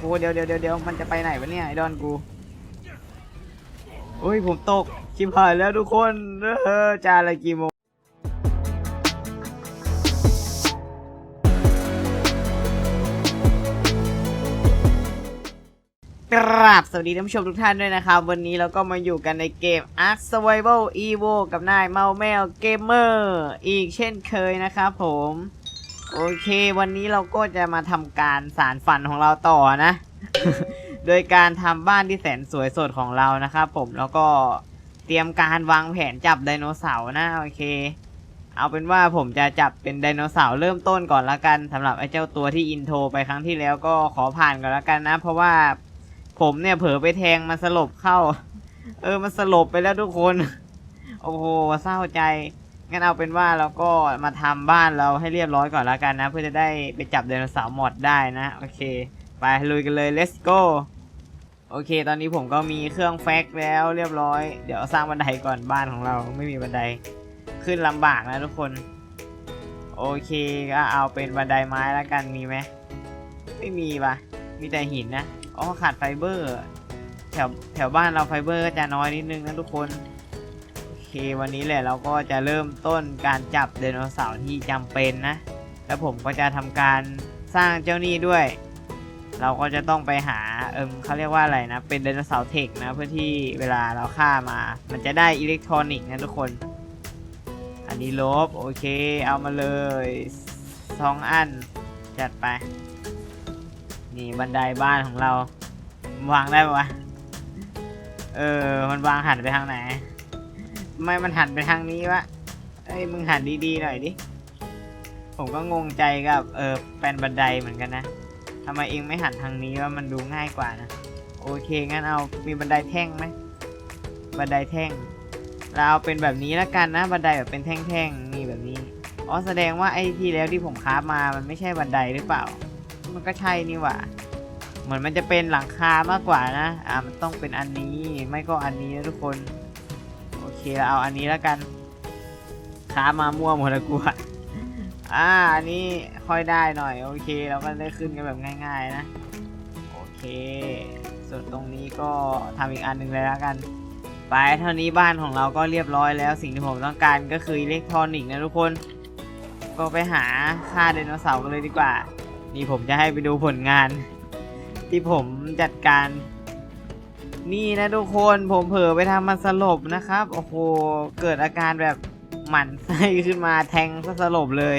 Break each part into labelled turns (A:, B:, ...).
A: โหเดี๋ยวเดี๋ยวเดี๋ยวเดี๋ยวมันจะไปไหนวะเนี่ยไอดอนกูโอ้ยผมตกชิบหายแล้วทุกคนเออจานอะไรกี่โมงกราบสวัสดีท่านผู้ชมทุกท่านด้วยนะครับ วันนี้เราก็มาอยู่กันในเกม Ark Survival Evo กับนายเมาแมวเกมเมอร์อีกเช่นเคยนะครับผม โอเค วันนี้เราก็จะมาทำการสารฝันของเราต่อนะ โดยการทำบ้านที่แสนสวยสดของเรานะครับผมแล้วก็เตรียมการวางแผนจับไดโนเสาร์นะโอเค เอาเป็นว่าผมจะจับเป็นไดโนเสาร์เริ่มต้นก่อนละกันสำหรับไอ้เจ้าตัวที่อินโทรไปครั้งที่แล้วก็ขอผ่านก่อนละกันนะ เพราะว่าผมเนี่ยเผลอไปแทงมันสลบเข้า เออมันสลบไปแล้วทุกคน โอ้โหเศร้าใจ งั้นเอาเป็นว่าเราก็มาทำบ้านเราให้เรียบร้อยก่อนละกันนะ เพื่อจะได้ไปจับไดโนเสาร์หมดได้นะ โอเค ไปลุยกันเลย let's go โอเค ตอนนี้ผมก็มีเครื่องแฟกแล้วเรียบร้อย เดี๋ยวสร้างบันไดก่อนบ้านของเราไม่มีบันไดขึ้นลำบากนะทุกคน โอเคก็เอาเป็นบันไดไม้แล้วกันมีไหมไม่มีปะมีแต่หินนะอ๋อขาดไฟเบอร์ แถวแถวบ้านเราไฟเบอร์ก็จะน้อยนิดนึงนะทุกคน เควันนี้แหละเราก็จะเริ่มต้นการจับไดโนเสาร์ที่จำเป็นนะ แล้วผมก็จะทำการสร้างเจ้านี่ด้วย เราก็จะต้องไปหาเอิมเขาเรียกว่าอะไรนะ เป็นไดโนเสาร์เทคนะเพื่อที่เวลาเราฆ่ามา มันจะได้อิเล็กทรอนิกส์นะทุกคน อันนี้ลบโอเค เอามาเลยสองอันจัดไป นี่บันไดบ้านของเราวางได้ปะวะเออ มันวางหันไปทางไหน ไมมันหันไปทางนี้วะเอ้ยมึงหันดีๆหน่อยดิ ผมก็งงใจกับเออแปนบันไดเหมือนกันนะทำไมเองไม่หันทางนี้ว่ามันดูง่ายกว่านะ โอเคงั้นเอามีบันไดแท่งไหมบันไดแท่ง เราเอาเป็นแบบนี้แล้วกันนะ บันไดแบบเป็นแท่งๆนี่แบบนี้อ๋อแสดงว่าไอ้ที่แล้วที่ผมคราฟมามันไม่ใช่บันไดหรือเปล่า มันก็ใช่นี่หว่าเหมือนมันจะเป็นหลังคามากกว่านะ อ่า มันต้องเป็นอันนี้ ไม่ก็อันนี้นะทุกคน เคเราเอาอันนี้แล้วกันค้ามามั่วหมดแล้วกูอะอ่าอันนี้ค่อยได้หน่อย โอเคเราก็ได้ขึ้นกันแบบง่าย ๆ นะ โอเค ส่วนตรงนี้ก็ทำอีกอันหนึ่งเลยแล้วกัน ไปเท่านี้บ้านของเราก็เรียบร้อยแล้วสิ่งที่ผมต้องการก็คืออิเล็กทรอนิกส์นะทุกคน ก็ไปหาค่าไดโนเสาร์กันเลยดีกว่า นี่ผมจะให้ไปดูผลงาน ที่ผมจัดการ นี่นะทุกคนผมเผลอไปทำมันสลบนะครับ โอ้โห เกิดอาการแบบหมันไส้ขึ้นมาแทงซะสลบเลย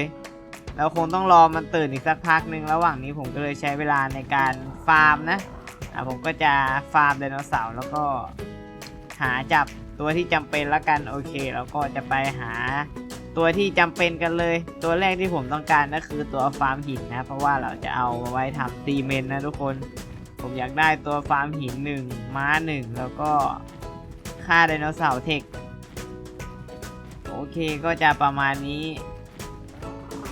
A: แล้วคงต้องรอมันตื่นอีกสักพักหนึ่งระหว่างนี้ผมก็เลยใช้เวลาในการฟาร์มนะอะผมก็จะฟาร์มไดโนเสาร์แล้วก็หาจับตัวที่จำเป็นละกันโอเค แล้วก็จะไปหาตัวที่จำเป็นกันเลย ตัวแรกที่ผมต้องการก็คือตัวฟาร์มหินนะ เพราะว่าเราจะเอาไว้ทำตีเมนนะทุกคน ผมอยากได้ตัวฟาร์มหินหนึ่งม้าหนึ่งแล้วก็ฆ่าไดโนเสาร์เทค โอเคก็จะประมาณนี้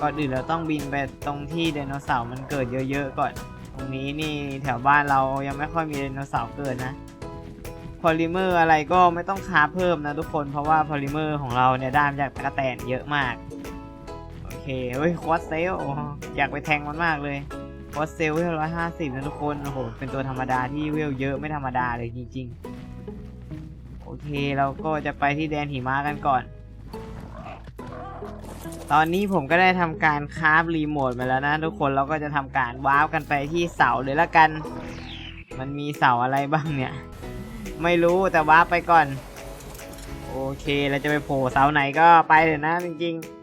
A: ก่อนอื่นเราต้องบินไปตรงที่ไดโนเสาร์มันเกิดเยอะๆก่อน ตรงนี้นี่แถวบ้านเรายังไม่ค่อยมีไดโนเสาร์เกิดนะพอลิเมอร์อะไรก็ไม่ต้องค้าเพิ่มนะทุกคนเพราะว่าพอลิเมอร์ของเราเนี่ยได้มาจากตะกแตนเยอะมาก โอเคเฮ้ยควอตเซลอยากไปแทงมันมากเลย วอตเซลเวลร้อยห้าสิบนะทุกคน โอ้โห เป็นตัวธรรมดาที่เวลเยอะไม่ธรรมดาเลยจริงๆ โอเคเราก็จะไปที่แดนหิมะกันก่อน ตอนนี้ผมก็ได้ทำการคราฟรีโมทมาแล้วนะทุกคน เราก็จะทำการว้าวกันไปที่เสาเลยละกัน มันมีเสาอะไรบ้างเนี่ย ไม่รู้แต่ว้าร์ปไปก่อน โอเคเราจะไปโผล่เสาไหนก็ไปเลยนะจริงๆ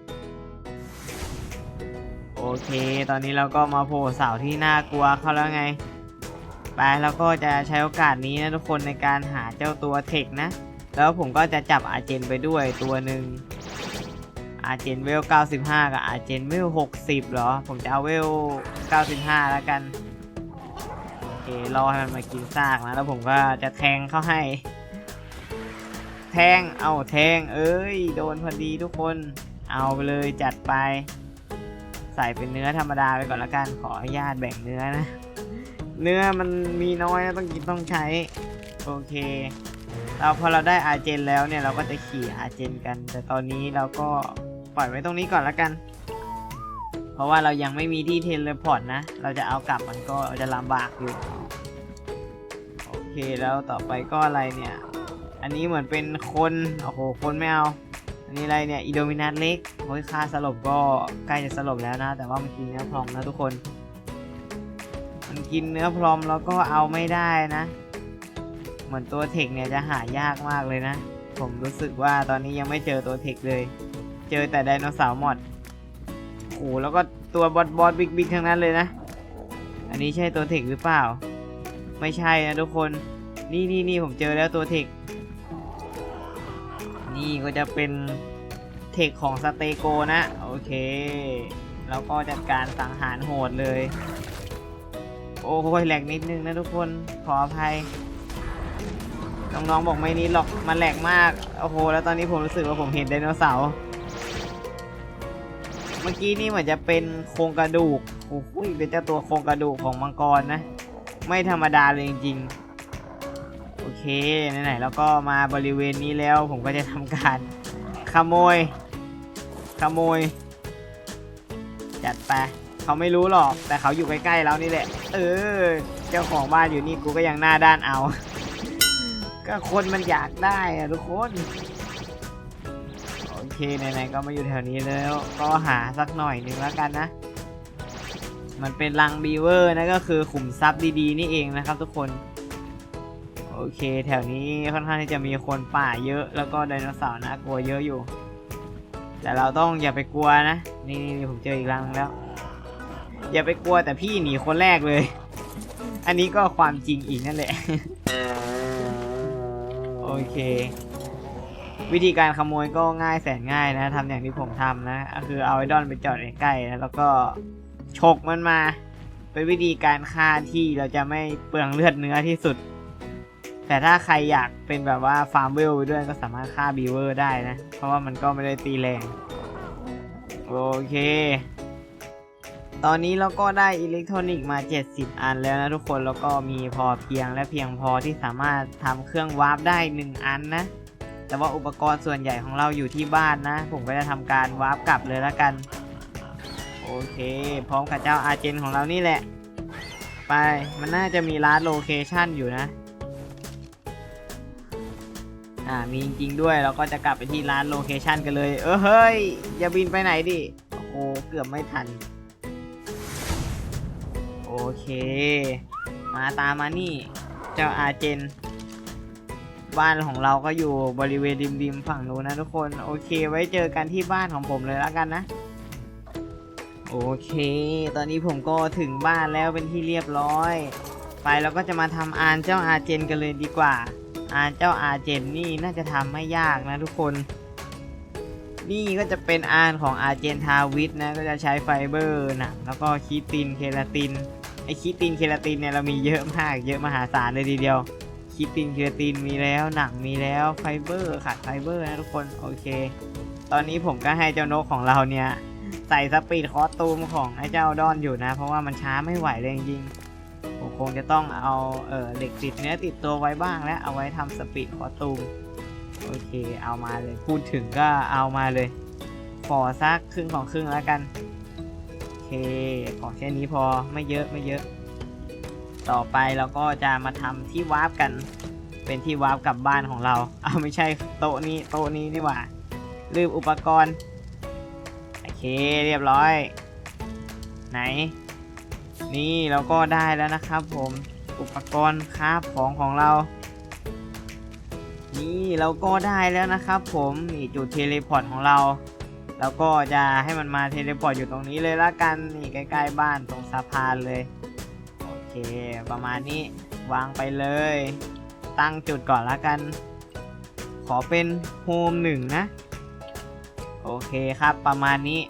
A: เค ตอนนี้เราก็มาโผล่เสาที่น่ากลัวเขาแล้วไง ไปแล้วก็จะใช้โอกาสนี้นะทุกคนในการหาเจ้าตัวเทคนะ แล้วผมก็จะจับอาเจนไปด้วยตัวหนึ่งอาเจนเวล 95 กับอาเจนเวล 60เหรอ ผมจะเอาเวล 95 แล้วกัน โอเค รอให้มันมากินซากนะ แล้วผมก็จะแทงเข้าให้ แทง เอาแทง เอ้ย โดนพอดีทุกคน เอาไปเลยจัดไป ใส่เป็นเนื้อธรรมดาไปก่อนละกันขออนุญาตแบ่งเนื้อนะ เนื้อมันมีน้อยต้องกินต้องใช้ โอเค เราพอเราได้อาเจนแล้วเนี่ยเราก็จะขี่อาเจนกัน แต่ตอนนี้เราก็ปล่อยไว้ตรงนี้ก่อนละกัน เพราะว่าเรายังไม่มีที่เทเลพอร์ตนะ เราจะเอากลับมันก็จะลำบากอยู่โอเคแล้วต่อไปก็อะไรเนี่ย อันนี้เหมือนเป็นคนโอ้โหคนไม่เอา อันนี้อะไรเนี่ยอีโดมินัสเล็กโอ้ยค่าสลบก็ใกล้จะสลบแล้วนะ แต่ว่ามันกินเนื้อพรอมนะทุกคน มันกินเนื้อพรอมแล้วก็เอาไม่ได้นะ เหมือนตัวเทคเนี่ยจะหายากมากเลยนะ ผมรู้สึกว่าตอนนี้ยังไม่เจอตัวเทคเลย เจอแต่ไดโนเสาร์หมดโอ้โหแล้วก็ตัวบอสบอสบิ๊กบิ๊กทั้งนั้นเลยนะ อันนี้ใช่ตัวเทคหรือเปล่า ไม่ใช่นะทุกคน นี่นี่นี่ผมเจอแล้วตัวเทค นี่ก็จะเป็นเทคของสเตโกนะ โอเค แล้วก็จัดการสังหารโหดเลย โอ้ยแหลกนิดนึงนะทุกคนขออภัย น้องๆบอกไม่นิดหรอกมันแหลกมาก โอ้โห แล้วตอนนี้ผมรู้สึกว่าผมเห็นไดโนเสาร์เมื่อกี้นี่เหมือนจะเป็นโครงกระดูกโอ้โหเป็นเจ้าตัวโครงกระดูกของมังกรนะ ไม่ธรรมดาเลยจริงๆ ไหนๆแล้วก็มาบริเวณนี้แล้วผมก็จะทำการขโมย ขโมย จัดไปเขาไม่รู้หรอก แต่เขาอยู่ใกล้ๆเรานี่แหละ เออ เจ้าของบ้านอยู่นี่กูก็ยังหน้าด้านเอา ก็คนมันอยากได้อะทุกคนโอเคไหนๆก็มาอยู่แถวนี้แล้ว ก็หาสักหน่อยหนึ่งแล้วกันนะมันเป็นรังบีเวอร์นะก็คือขุมทรัพย์ดีๆนี่เองนะครับทุกคน โอเค แถวนี้ค่อนข้างที่จะมีคนป่าเยอะ แล้วก็ไดโนเสาร์น่ากลัวเยอะอยู่ แต่เราต้องอย่าไปกลัวนะ นี่นี่ผมเจออีกรังแล้ว อย่าไปกลัวแต่พี่หนีคนแรกเลย อันนี้ก็ความจริงอีกนั่นแหละ โอเค วิธีการขโมยก็ง่ายแสนง่ายนะทำอย่างที่ผมทำนะก็คือเอาไอดอนไปจอดใกล้ๆนะแล้วก็ฉกมันมา เป็นวิธีการฆ่าที่เราจะไม่เปลืองเลือดเนื้อที่สุด แต่ถ้าใครอยากเป็นแบบว่าฟาร์มเวลไปด้วยก็สามารถฆ่าบีเวอร์ได้นะ เพราะว่ามันก็ไม่ได้ตีแรง โอเค ตอนนี้เราก็ได้อิเล็กทรอนิกส์มา 70 อันแล้วนะทุกคน แล้วก็มีพอเพียงและเพียงพอที่สามารถทำเครื่องวาร์ปได้ 1 อันนะ แต่ว่าอุปกรณ์ส่วนใหญ่ของเราอยู่ที่บ้านนะ ผมก็จะทำการวาร์ปกลับเลยละกัน โอเค พร้อมกับเจ้าอาเจนของเรานี่แหละ ไป มันน่าจะมีร้านโลเคชั่นอยู่นะ อ่ามีจริงๆด้วยเราก็จะกลับไปที่ร้านโลเคชันกันเลย เออเฮ้ย อย่าบินไปไหนดิโอ้โหเกือบไม่ทัน โอเค มาตามมานี่ เจ้าอาเจน บ้านของเราก็อยู่บริเวณริมๆฝั่งนู้นนะทุกคน โอเค ไว้เจอกันที่บ้านของผมเลยแล้วกันนะโอเค ตอนนี้ผมก็ถึงบ้านแล้วเป็นที่เรียบร้อย ไปเราก็จะมาทำอานเจ้าอาเจนกันเลยดีกว่า อานเจ้าอาเจนนี่น่าจะทำไม่ยากนะทุกคน นี่ก็จะเป็นอานของอาเจนทาวิทนะก็จะใช้ไฟเบอร์หนังแล้วก็คีตินเคลาตินไอคีตินเคลาตินเนี่ยเรามีเยอะมากเยอะมหาศาลเลยทีเดียวคีตินเคลาตินมีแล้วหนังมีแล้วไฟเบอร์ขาดไฟเบอร์นะทุกคนโอเค ตอนนี้ผมก็ให้เจ้านกของเราเนี่ยใส่สปีดคอสตูมของไอ้เจ้าดอนอยู่นะ เพราะว่ามันช้าไม่ไหวเลยจริงๆ ผมคงจะต้องเอาเออเหล็กติดเนื้อติดตัวไว้บ้างแล้วเอาไว้ทำสปีดคอตูมโอเคเอามาเลยพูดถึงก็เอามาเลยขอสักครึ่งของครึ่งแล้วกันโอเคขอแค่นี้พอไม่เยอะไม่เยอะ ต่อไปเราก็จะมาทำที่วาร์ปกัน เป็นที่วาร์ปกลับบ้านของเรา เอาไม่ใช่โต๊ะนี้โต๊ะนี้นี่หว่าลืมอุปกรณ์โอเคเรียบร้อย ไหน นี่เราก็ได้แล้วนะครับผมอุปกรณ์คราฟของของเรา นี่เราก็ได้แล้วนะครับ ผมนี่จุดเทเลพอร์ตของเราแล้วก็จะให้มันมาเทเลพอร์ตอยู่ตรงนี้เลยละกันนี่ใกล้ๆบ้านตรงสะพานเลยโอเค ประมาณนี้วางไปเลย ตั้งจุดก่อนละกัน ขอเป็นโฮมหนึ่งนะ โอเคครับประมาณนี้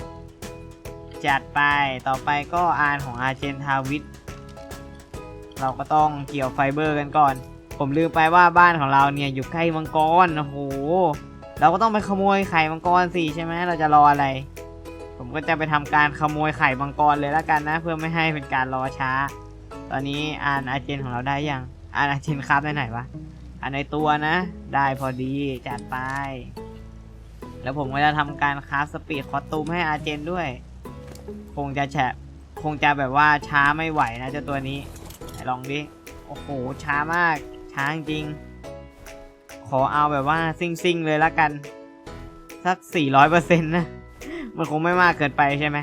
A: จัดไปต่อไปก็อานของอาเจนทาวิทเราก็ต้องเกี่ยวไฟเบอร์กันก่อน ผมลืมไปว่าบ้านของเราเนี่ยอยู่ใกล้มังกรโอ้โหเราก็ต้องไปขโมยไข่มังกรสิใช่ไหมเราจะรออะไร ผมก็จะไปทำการขโมยไข่มังกรเลยแล้วกันนะ เพื่อไม่ให้เป็นการรอช้า ตอนนี้อานอาเจนของเราได้ยังอานอาเจนครับได้ไหนวะอันในตัวนะ ได้พอดีจัดไป แล้วผมก็จะทำการคราฟสปีดคอตูมให้อาเจนด้วย คงจะแฉะคงจะแบบว่าช้าไม่ไหวนะเจ้าตัวนี้ลองดิโอ้โหช้ามาก ช้าจริง ขอเอาแบบว่าซิ่งซิงๆเลยละกัน สัก 400%นะ มันคงไม่มากเกินไปใช่ไหม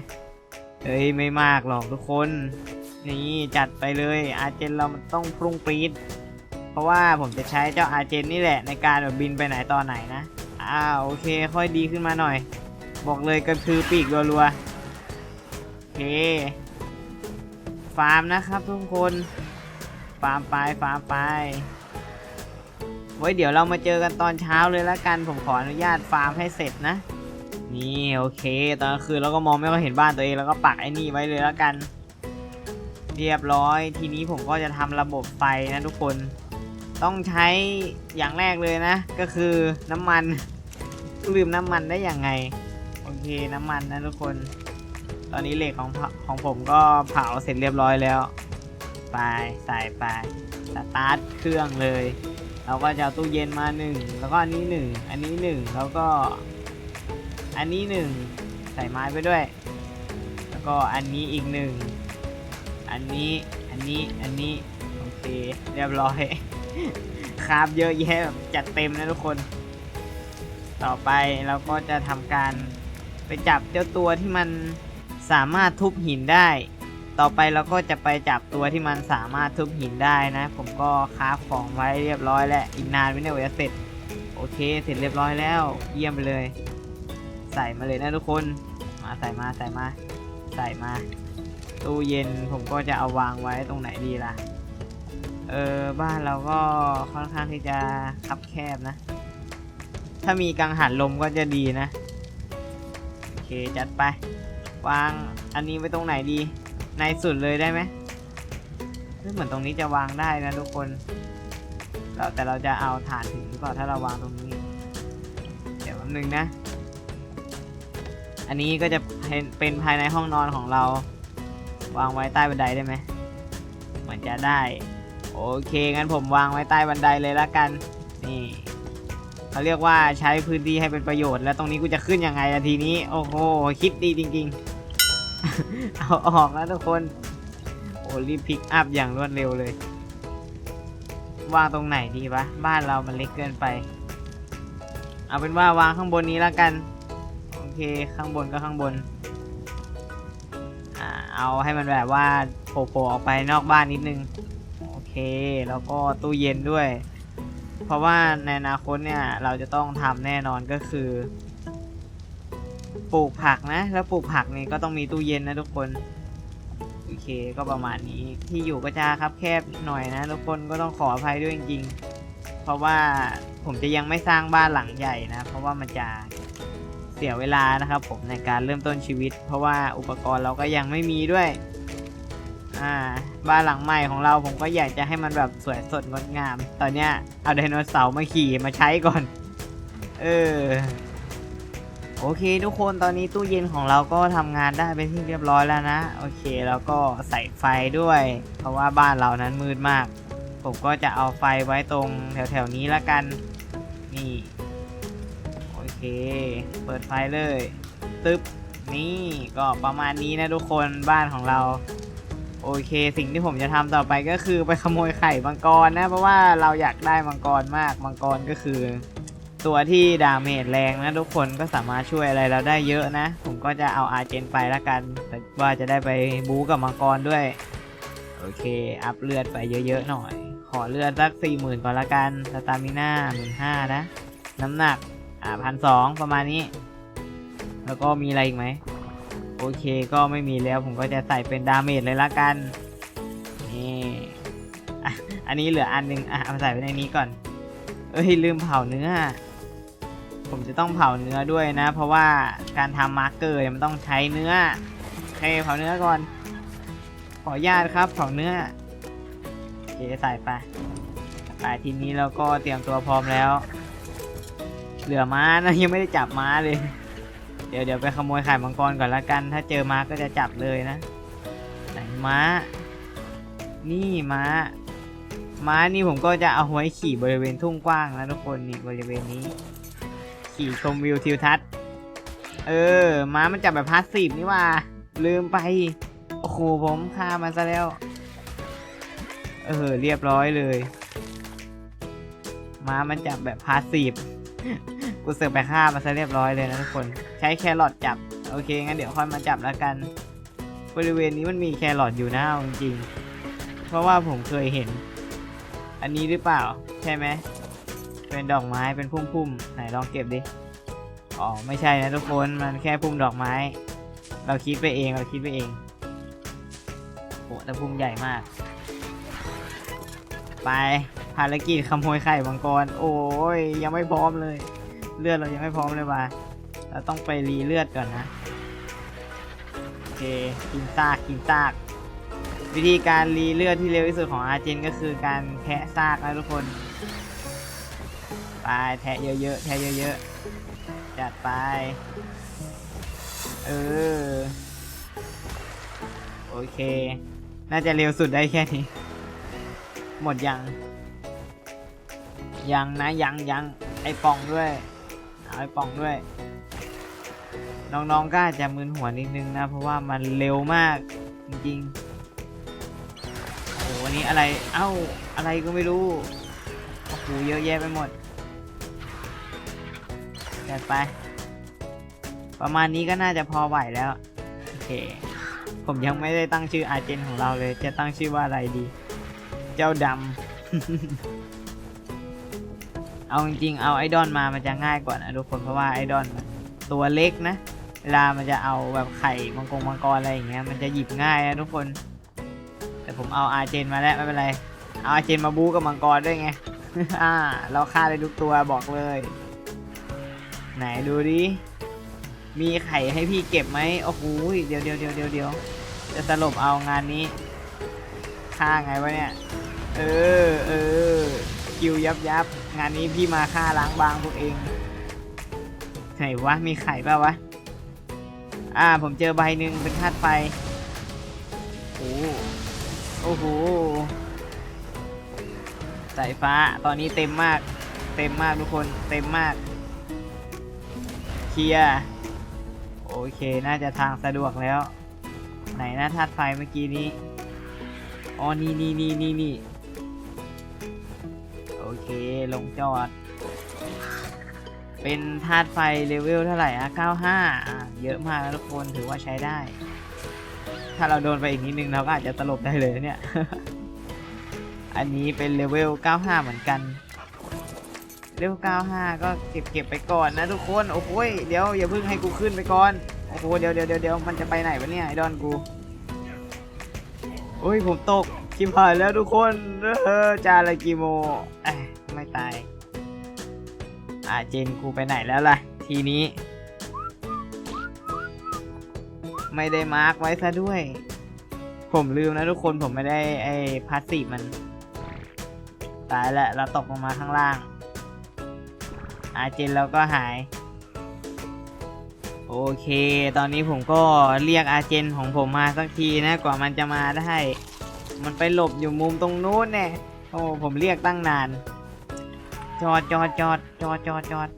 A: เอ้ยไม่มากหรอกทุกคน นี่จัดไปเลยอาเจนเรามันต้องพรุ่งปรีดเพราะว่าผมจะใช้เจ้าอาเจนนี่แหละในการแบบบินไปไหนตอนไหนนะอ่าโอเค ค่อยดีขึ้นมาหน่อย บอกเลยก็คือปีกรัวๆ เค ฟาร์มนะครับทุกคน ฟาร์มไป ฟาร์มไป ไว้เดี๋ยวเรามาเจอกันตอนเช้าเลยละกัน ผมขออนุญาตฟาร์มให้เสร็จนะ นี่โอเค ตอนกลางคืนเราก็มองไม่ค่อยเห็นบ้านตัวเองแล้วก็ปักไอ้นี่ไว้เลยละกัน เรียบร้อย ทีนี้ผมก็จะทำระบบไฟนะทุกคน ต้องใช้อย่างแรกเลยนะ ก็คือน้ำมันลืมน้ำมันได้อย่างไง โอเคน้ำมันนะทุกคน ตอนนี้เหล็กของของผมก็เผาเสร็จเรียบร้อยแล้ว ไปใส่ไปสตาร์ทเครื่องเลย เราก็จะเอาตู้เย็นมาหนึ่งแล้วก็อันนี้หนึ่งอันนี้หนึ่งแล้วก็ อันนี้หนึ่งใส่ไม้ไปด้วย แล้วก็อันนี้อีกหนึ่งอันนี้อันนี้อันนี้โอเคเรียบร้อยคราบเยอะแยะจัดเต็มนะทุกคน ต่อไปเราก็จะทำการไปจับเจ้าตัวที่มัน สามารถทุบหินได้ ต่อไปเราก็จะไปจับตัวที่มันสามารถทุบหินได้นะ ผมก็คราฟของไว้เรียบร้อยแล้วอีกนานไม่แน่ว่าจะเสร็จ โอเค เสร็จเรียบร้อยแล้ว เยี่ยมไปเลย ใส่มาเลยนะทุกคน มาใส่มาใส่มา ใส่มา ตู้เย็นผมก็จะเอาวางไว้ตรงไหนดีล่ะ เออบ้านเราก็ค่อนข้างที่จะคับแคบนะ ถ้ามีกังหันลมก็จะดีนะ โอเคจัดไป วางอันนี้ไว้ตรงไหนดี ในสุดเลยได้ไหมเฮ้ยเหมือนตรงนี้จะวางได้นะทุกคนเราแต่เราจะเอาฐานถึงหรือเปล่าถ้าเราวางตรงนี้ เดี๋ยวแป๊บนึงนะ อันนี้ก็จะเป็นเป็นภายในห้องนอนของเรา วางไว้ใต้บันไดได้ไหมเหมือนจะได้ โอเคงั้นผมวางไว้ใต้บันไดเลยละกัน นี่ เขาเรียกว่าใช้พื้นที่ให้เป็นประโยชน์ แล้วตรงนี้กูจะขึ้นยังไงละทีนี้ โอ้โห คิดดีจริง ๆ เอาออกแล้วทุกคน โอ้รีบพิกอัพอย่างรวดเร็วเลย วางตรงไหนดีวะ บ้านเรามันเล็กเกินไป เอาเป็นว่าวางข้างบนนี้แล้วกัน โอเค ข้างบนก็ข้างบนอเอาให้มันแบบว่าโผล่ออกไปนอกบ้านนิดนึง โอเค แล้วก็ตู้เย็นด้วย เพราะว่าในอนาคตเนี่ยเราจะต้องทำแน่นอนก็คือ ปลูกผักนะ แล้วปลูกผักนี่ก็ต้องมีตู้เย็นนะทุกคนโอเคก็ประมาณนี้ที่อยู่ก็จะครับแคบหน่อยนะทุกคนก็ต้องขออภัยด้วยจริงๆ เพราะว่าผมจะยังไม่สร้างบ้านหลังใหญ่นะ เพราะว่ามันจะเสียเวลานะครับ ผมในการเริ่มต้นชีวิต เพราะว่าอุปกรณ์เราก็ยังไม่มีด้วย อ่า บ้านหลังใหม่ของเราผมก็อยากจะให้มันแบบสวยสดงดงาม ตอนเนี้ยเอาไดโนเสาร์มาขี่มาใช้ก่อน เออ โอเคทุกคนตอนนี้ตู้เย็นของเราก็ทำงานได้เป็นที่เรียบร้อยแล้วนะ โอเคแล้วก็ใส่ไฟด้วย เพราะว่าบ้านเรานั้นมืดมาก ผมก็จะเอาไฟไว้ตรงแถวๆนี้ละกัน นี่ โอเค เปิดไฟเลยตึ๊บนี่ก็ประมาณนี้นะทุกคนบ้านของเรา โอเค สิ่งที่ผมจะทำต่อไปก็คือไปขโมยไข่มังกรนะ เพราะว่าเราอยากได้มังกรมากมังกรก็คือ ตัวที่ดาเมจแรงนะทุกคนก็สามารถช่วยอะไรเราได้เยอะนะ ผมก็จะเอาอาเจนไปละกันแต่ว่าจะได้ไปบู๊กับมังกรด้วย โอเค อัพเลือดไปเยอะๆหน่อย ขอเลือดสักสี่หมื่นก่อนละกันสตามิน่าหมื่นห้านะ น้ำหนักอ่าพันสองประมาณนี้ แล้วก็มีอะไรอีกไหม โอเคก็ไม่มีแล้วผมก็จะใส่เป็นดาเมจเลยละกัน นี่อันนี้เหลืออันหนึงอะเอาใส่ไว้ในนี้ก่อน เอ้ยลืมเผาเนื้อ ผมจะต้องเผาเนื้อด้วยนะ เพราะว่าการทำมาร์กเกอร์มันต้องใช้เนื้อโอเคเผาเนื้อก่อน ขออนุญาตครับเผาเนื้อโอเคใส่ไปไปทีนี้เราก็เตรียมตัวพร้อมแล้ว เหลือม้านะยังไม่ได้จับม้าเลย ดี๋ยวเดี๋ยวไปขโมยไข่มังกรก่อนละกัน ถ้าเจอม้าก็จะจับเลยนะ ไหนม้า นี่ม้า ม้านี่ผมก็จะเอาไว้ขี่บริเวณทุ่งกว้างนะทุกคนนี่บริเวณนี้ ขี่ชมวิวทิวทัศน์ เออ ม้ามันจับแบบพาสซีฟนี่ว่า ลืมไป โอ้โหผมฆ่ามันซะแล้ว เออ เรียบร้อยเลย ม้ามันจับแบบพาสซีฟ กูเสือกไปฆ่ามันซะเรียบร้อยเลยนะทุกคน ใช้แครอทจับ โอเค งั้นเดี๋ยวค่อยมาจับแล้วกัน บริเวณนี้มันมีแครอทอยู่นะเอาจริงๆเพราะว่าผมเคยเห็น อันนี้หรือเปล่า ใช่ไหม เป็นดอกไม้ เป็นพุ่มๆ ไหนลองเก็บดิ อ๋อ ไม่ใช่นะทุกคน มันแค่พุ่มดอกไม้ เราคิดไปเอง เราคิดไปเองโหแต่พุ่มใหญ่มาก ไปภารกิจขโมยไข่มังกร โอ้ยยังไม่พร้อมเลย เลือดเรายังไม่พร้อมเลยว่ะเราต้องไปรีเลือดก่อนนะโอเคกินซากกินซาก วิธีการรีเลือดที่เร็วที่สุดของอาเจนก็คือการแทะซากนะทุกคนไปแทะเยอะๆแทะเยอะๆจัดไปเออโอเค น่าจะเร็วสุดได้แค่นี้ หมดยัง ยังนะยังยังไอปองด้วย เอาไอป่องด้วย น้องๆก็อาจจะมึนหัวนิดนึงนะ เพราะว่ามันเร็วมากจริงๆ โอ้โหวันนี้อะไร เอ้า อะไรก็ไม่รู้ โอ้โห เยอะแยะไปหมดจัดไป ประมาณนี้ก็น่าจะพอไหวแล้ว โอเค ผมยังไม่ได้ตั้งชื่ออาเจนของเราเลย จะตั้งชื่อว่าอะไรดี เจ้าดำ เอาจริงๆเอาไอดอนมามันจะง่ายกว่านะทุกคนเพราะว่าไอดอนตัวเล็กนะ เวลามันจะเอาแบบไข่มังกรมังกรอะไรอย่างเงี้ยมันจะหยิบง่ายนะทุกคน แต่ผมเอาอาเจนมาแล้วไม่เป็นไร เอาอาเจนมาบู๊กับมังกรด้วยไงอ่าเราฆ่าได้ทุกตัวบอกเลย ไหนดูดิมีไข่ให้พี่เก็บไหมโอ้โหเดี๋ยวเดี๋ยวเดี๋ยวเดี๋ยวเดี๋ยวจะสลบเอางานนี้ฆ่าไงวะเนี่ย เออเออ คิวยับยับงานนี้พี่มาฆ่าล้างบางพวกเองไหนวะมีไข่ป่าวะ อ่าผมเจอใบหนึ่งเป็นธาตุไฟโอ้โหโอ้โหสายฟ้าตอนนี้เต็มมาก เต็มมากทุกคนเต็มมาก เคลียโอเคน่าจะทางสะดวกแล้ว ไหนนะธาตุไฟเมื่อกี้นี้อ๋อนี่นี่นี่นี่นี่ เค ลงจอด เป็นธาตุไฟเลเวลเท่าไหร่อะ95อะเยอะมากทุกคนถือว่าใช้ได้ ถ้าเราโดนไปอีกนิดนึงเราก็อาจจะตลบได้เลยเนี่ย อันนี้เป็นเลเวล 95 เหมือนกันเลเวล 95 ก็เก็บเก็บไปก่อนนะทุกคน โอ้โหยเดี๋ยวอย่าเพิ่งให้กูขึ้นไปก่อน โอ้โห เดี๋ยวเดี๋ยวเดี๋ยวมันจะไปไหนวะเนี่ยไอ้ดอนกูโอ้ยผมตกชิมหายแล้วทุกคนเออจาระกิโมเอ้ยไม่ ตายอ่าเจนกูไปไหนแล้วล่ะ ทีนี้ ไม่ได้มาร์กไว้ซะด้วย ผมลืมนะทุกคนผมไม่ได้ไอ้พาสซีฟมัน ตายแล้วเราตกลงมาข้างล่าง อาเจนเราก็หาย โอเค ตอนนี้ผมก็เรียกอาเจนของผมมาสักทีนะกว่ามันจะมาได้มันไปหลบอยู่มุมตรงนู้นเนี่ยโอ้ ผมเรียกตั้งนาน จอดจอดจอดจอดจอดจอด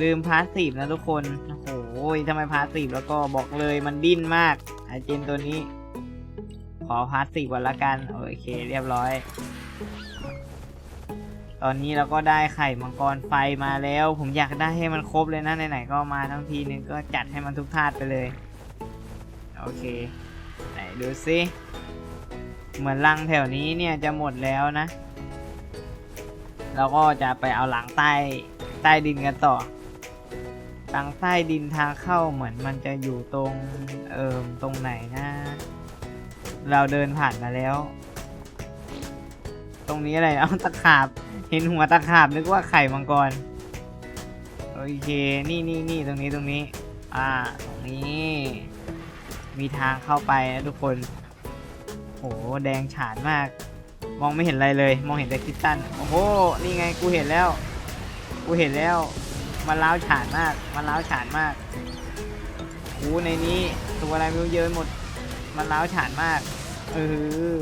A: ลืมพาสซีฟนะทุกคน โอ้โหทำไมพาสซีฟแล้วก็บอกเลยมันดิ้นมากไอเจนตัวนี้ ขอพาสซีฟก่อนละกัน โอเค เรียบร้อย ตอนนี้เราก็ได้ไข่มังกรไฟมาแล้ว ผมอยากได้ให้มันครบเลยนะไหนๆก็มาทั้งทีนึงก็จัดให้มันทุกธาตุไปเลย โอเค ไหนดูซิเหมือนรังแถวนี้เนี่ยจะหมดแล้วนะ เราก็จะไปเอาหลังใต้ใต้ดินกันต่อ หลังใต้ดินทางเข้าเหมือนมันจะอยู่ตรงเอิมตรงไหนนะ เราเดินผ่านมาแล้ว ตรงนี้อะไรเอาตะขาบ เห็นหัวตะขาบนึกว่าไข่มังกร โอเค นี่นี่นี่ตรงนี้ตรงนี้ อ่า ตรงนี้ มีทางเข้าไปนะทุกคน โห แดงฉานมาก มองไม่เห็นอะไรเลย มองเห็นแต่คริสตัลโอ้โห นี่ไงกูเห็นแล้ว กูเห็นแล้ว มันล้าวฉานมาก มันล้าวฉานมากโอ้ในนี้ตัวอะไรไม่รู้เยอะหมด มันล้าวฉานมาก เออ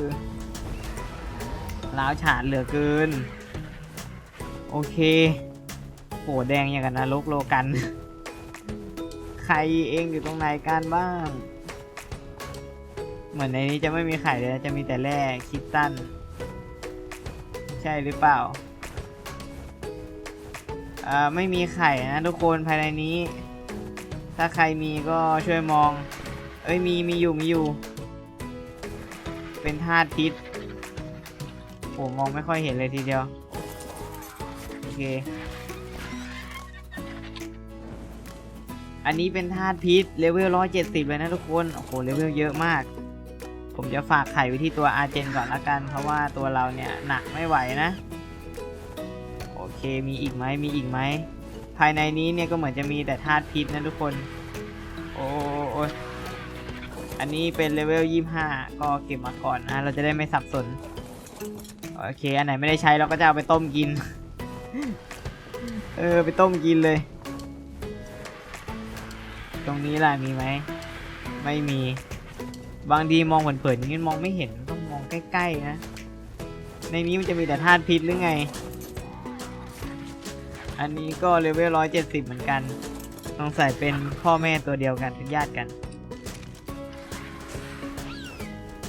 A: ล้าวฉานเหลือเกิน โอเคโหแดงอย่างกันนะลกโลกัน ใครเองอยู่ตรงไหนกันบ้าง เหมือนในนี้จะไม่มีไข่เลยจะมีแต่แร่คิดตัน ใช่หรือเปล่าอ่าไม่มีไข่นะทุกคนภายในนี้ ถ้าใครมีก็ช่วยมอง เอ้ยมีมีอยู่มีอยู่ เป็นธาตุพิษผมมองไม่ค่อยเห็นเลยทีเดียว โอเค อันนี้เป็นธาตุพิษเลเวล170เลยนะทุกคน โอ้โหเลเวลเยอะมาก ผมจะฝากไข่ไว้ที่ตัวอาเจนก่อนละกัน เพราะว่าตัวเราเนี่ยหนักไม่ไหวนะ โอเคมีอีกไหมมีอีกไหม ภายในนี้เนี่ยก็เหมือนจะมีแต่ธาตุพิษนะทุกคน โอ้โออันนี้เป็นเลเวล25 ก็เก็บมาก่อนนะ เราจะได้ไม่สับสน โอเค อันไหนไม่ได้ใช้เราก็จะเอาไปต้มกิน เออ ไปต้มกินเลย ตรงนี้ล่ะมีไหม ไม่มี บางทีมองเผินๆอย่างนี้มองไม่เห็นต้องมองใกล้ๆนะ ในนี้มันจะมีแต่ธาตุพิษหรือไง อันนี้ก็เลเวลร้อยเจ็ดสิบเหมือนกันต้องใส่เป็นพ่อแม่ตัวเดียวกันเป็นญาติกัน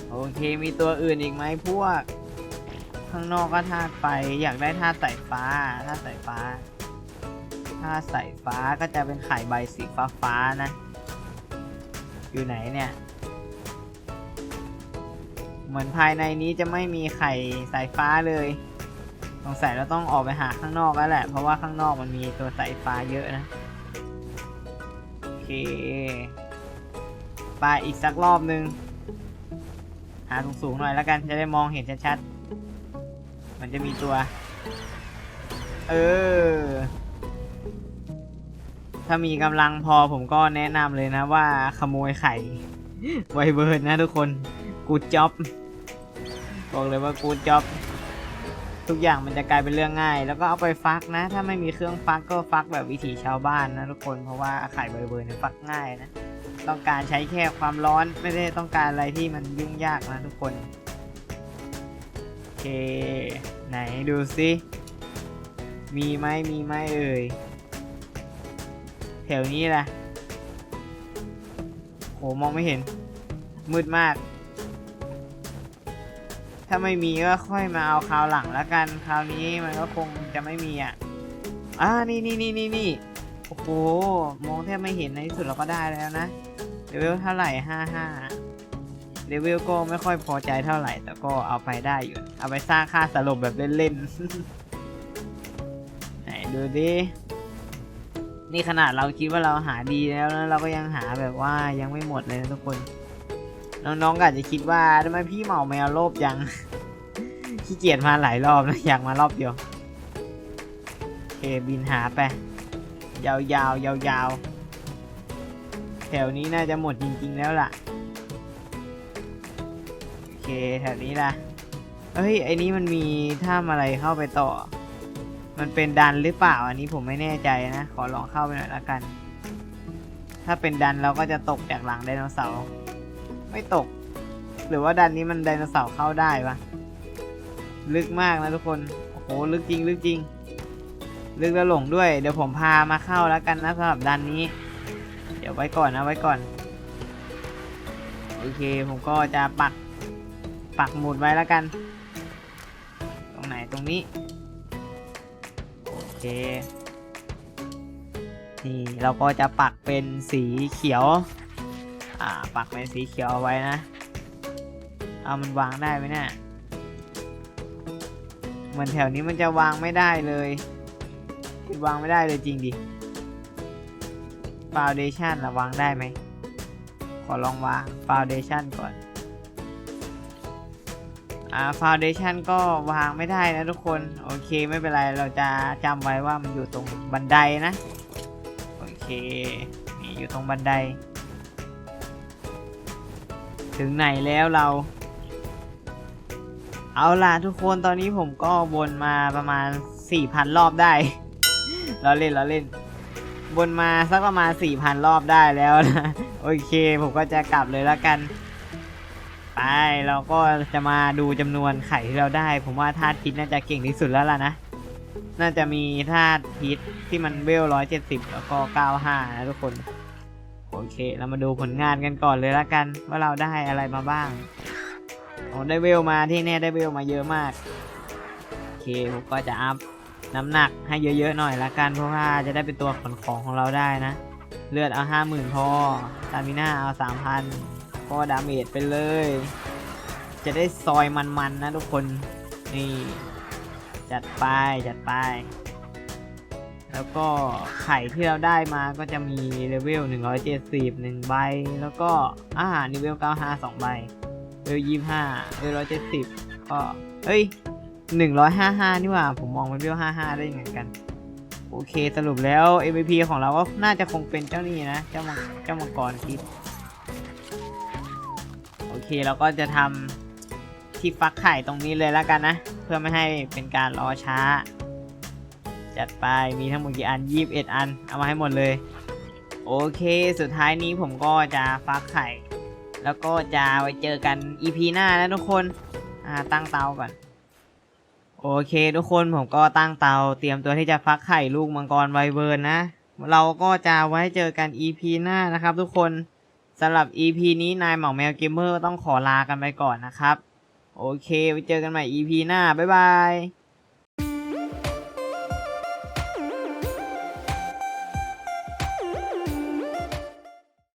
A: โอเคมีตัวอื่นอีกไหมพวก ข้างนอกก็ธาตุไฟอยากได้ธาตุสายฟ้าธาตุสายฟ้าธาตุสายฟ้าก็จะเป็นไข่ใบสีฟ้าฟ้านะ อยู่ไหนเนี่ย เหมือนภายในนี้จะไม่มีไข่สายฟ้าเลย สงสัยเราต้องออกไปหาข้างนอกแล้วแหละ เพราะว่าข้างนอกมันมีตัวสายฟ้าเยอะนะ โอเคไปอีกสักรอบนึง หาสูงๆหน่อยแล้วกัน จะได้มองเห็นชัดๆ มันจะมีตัว เออ ถ้ามีกำลังพอผมก็แนะนำเลยนะว่าขโมยไข่ไวเบิร์ดนะทุกคนกูจ็อบ บอกเลยว่ากูจ็อบทุกอย่างมันจะกลายเป็นเรื่องง่าย แล้วก็เอาไปฟักนะ ถ้าไม่มีเครื่องฟักก็ฟักแบบวิถีชาวบ้านนะทุกคนเพราะว่าไข่ไวเบิร์เนี่ยฟักง่ายนะต้องการใช้แค่ความร้อนไม่ได้ต้องการอะไรที่มันยุ่งยากนะทุกคนโอเค ไหนดูสิมีไหมมีไหมเอ่ยแถวนี้แหละโหมองไม่เห็น มืดมาก ถ้าไม่มีก็ค่อยมาเอาคราวหลังแล้วกัน คราวนี้มันก็คงจะไม่มีอะ อ่า นี่นี่นี่นี่นี่โอ้โห มองแทบไม่เห็นในที่สุดเราก็ได้แล้วนะเลเวลเท่าไหร่ห้าห้าเลเวลก็ไม่ค่อยพอใจเท่าไหร่ แต่ก็เอาไปได้อยู่ เอาไปสร้างค่าสลบแบบเล่นๆ ไหนดูดินี่ขนาดเราคิดว่าเราหาดีแล้วนะเราก็ยังหาแบบว่ายังไม่หมดเลยนะทุกคน น้องๆก็อาจจะคิดว่าทำไมพี่เหมาแมวโลภยัง ขี้เกียจมาหลายรอบนะอยากมารอบเดียวเคบินหาไปยาวๆยาวๆ แถวนี้น่าจะหมดจริง ๆ แล้วล่ะ โอเค แถวนี้ล่ะ เฮ้ย ไอ้นี้มันมีถ้ำอะไรเข้าไปต่อ มันเป็นดันหรือเปล่า อันนี้ผมไม่แน่ใจนะ ขอลองเข้าไปหน่อยละกัน ถ้าเป็นดันเราก็จะตกจากหลังไดโนเสาร์ ไม่ตก หรือว่าดันนี้มันไดโนเสาร์เข้าได้ปะลึกมากนะทุกคน โอ้โห ลึกจริง ลึกจริง ลึกแล้วหลงด้วย เดี๋ยวผมพามาเข้าแล้วกันนะสำหรับดันนี้ เดี๋ยวไว้ก่อนนะไว้ก่อน โอเค ผมก็จะปัก ปักหมุดไว้แล้วกัน ตรงไหนตรงนี้ โอเค นี่เราก็จะปักเป็นสีเขียว อ่า ปักเป็นสีเขียวเอาไว้นะ เอามันวางได้ไหมเนี่ยเหมือนแถวนี้มันจะวางไม่ได้เลยวางไม่ได้เลยจริงดิฟาวเดชันละวางได้ไหม ขอลองวางฟาวเดชันก่อน อ่าฟาวเดชันก็วางไม่ได้นะทุกคน โอเคไม่เป็นไร เราจะจำไว้ว่ามันอยู่ตรงบันไดนะ โอเค นี่อยู่ตรงบันได ถึงไหนแล้วเรา เอาล่ะทุกคนตอนนี้ผมก็วนมาประมาณ 4,000 รอบได้ เราเล่นเราเล่นวนมาสักประมาณ 4,000 รอบได้แล้วนะ โอเค ผมก็จะกลับเลยแล้วกัน ไปเราก็จะมาดูจำนวนไข่ที่เราได้ ผมว่าธาตุพิษน่าจะเก่งที่สุดแล้วล่ะนะ น่าจะมีธาตุพิษที่มันเวลร้อยเจ็ดสิบแล้วก็เก้าห้านะทุกคน โอเค เรามาดูผลงานกันก่อนเลยละกัน ว่าเราได้อะไรมาบ้างโอ้ได้เวลมาที่แน่ได้เวลมาเยอะมาก โอเคผมก็จะอัพน้ำหนักให้เยอะๆหน่อยละกันเพราะว่าจะได้เป็นตัวขนของของเราได้นะ เลือดเอาห้าหมื่นพอตามิน่าเอาสามพันพอดาเมจไปเลย จะได้ซอยมันๆนะทุกคน นี่ จัดไป จัดไป แล้วก็ไข่ที่เราได้มาก็จะมีเลเวล 170 1 ใบ แล้วก็อาหารเลเวล 95 2 ใบ เลเวล 25 เลเวล 170 ก็เฮ้ย 155 นี่หว่า ผมมองเป็นเลเวล 55 ได้ยังไงกัน โอเคสรุปแล้ว MVP ของเราก็น่าจะคงเป็นเจ้านี่นะ เจ้ามังเจ้ามังกรคิด โอเคเราก็จะทำที่ฟักไข่ตรงนี้เลยแล้วกันนะ เพื่อไม่ให้เป็นการรอช้า จัดไปมีทั้งหมดกี่อัน21อัน เอามาให้หมดเลย โอเค สุดท้ายนี้ผมก็จะฟักไข่ แล้วก็จะไว้เจอกัน EP หน้านะทุกคนอ่าตั้งเตาก่อน โอเค ทุกคนผมก็ตั้งเตา เตรียมตัวที่จะฟักไข่ลูกมังกรไวเวิร์นนะ เราก็จะไว้เจอกัน EP หน้านะครับ ทุกคนสำหรับ EP นี้นายหมาแมวเกมเมอร์ต้องขอลากันไปก่อนนะครับ โอเคไว้เจอกันใหม่ EP หน้า บ๊ายบาย